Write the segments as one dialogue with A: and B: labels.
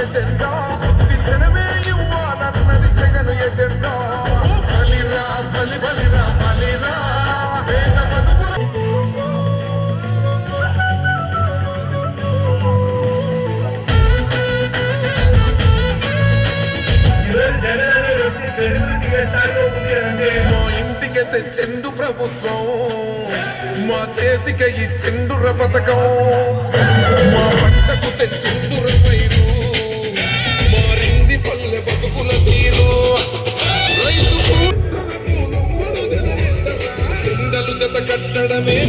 A: Agenda జనమే ఇవ్వాలన్నది Jagan agenda బలిరా బలి బలిరా బలిరా. మా ఇంటికి ప్రభుత్వం. మా చేతికి ఈ చెండుర పథకం మా పంటకు తెచ్చిండుర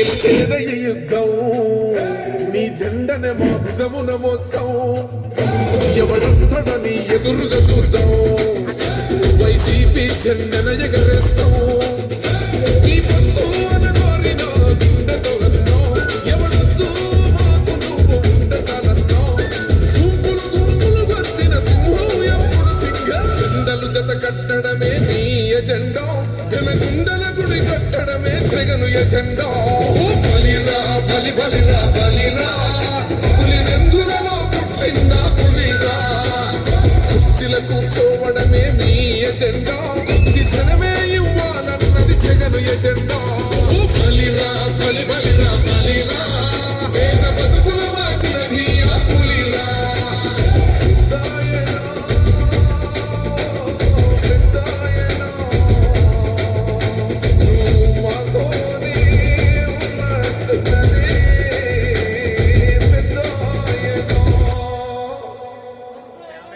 A: గెలిచేదయ్య యుద్ధం నీ జెండనే మా భుజమున మోస్తాం ఎవడొస్తాడని ఎదురుగా చూద్దాం వైసీపీ జెండన ఎగరేస్తాం నీ పొత్తు అనగోరిన గుండెతో అన్నో ఎవడొద్దు మాకు నువ్వు ఉండ చాలన్నో గుంపులు గుంపులు వచ్చిన సింహం ఎప్పుడు సింగ జెండలు జత కట్టడమే నీ ఎజెండా. జనగుండల గుడి కట్టడం శ్రీగను ఎజెండా బలిరా బలి బలిరా బలిరా. పులినెందులలో పుట్టిందా పులిరా. కుర్చీల కూర్చోవడమే మీ ఎజెండా. కుర్చీ జనమే ఇవ్వాలన్నది జగను ఎజెండా బలిరా బలి బలిరా బలిరా.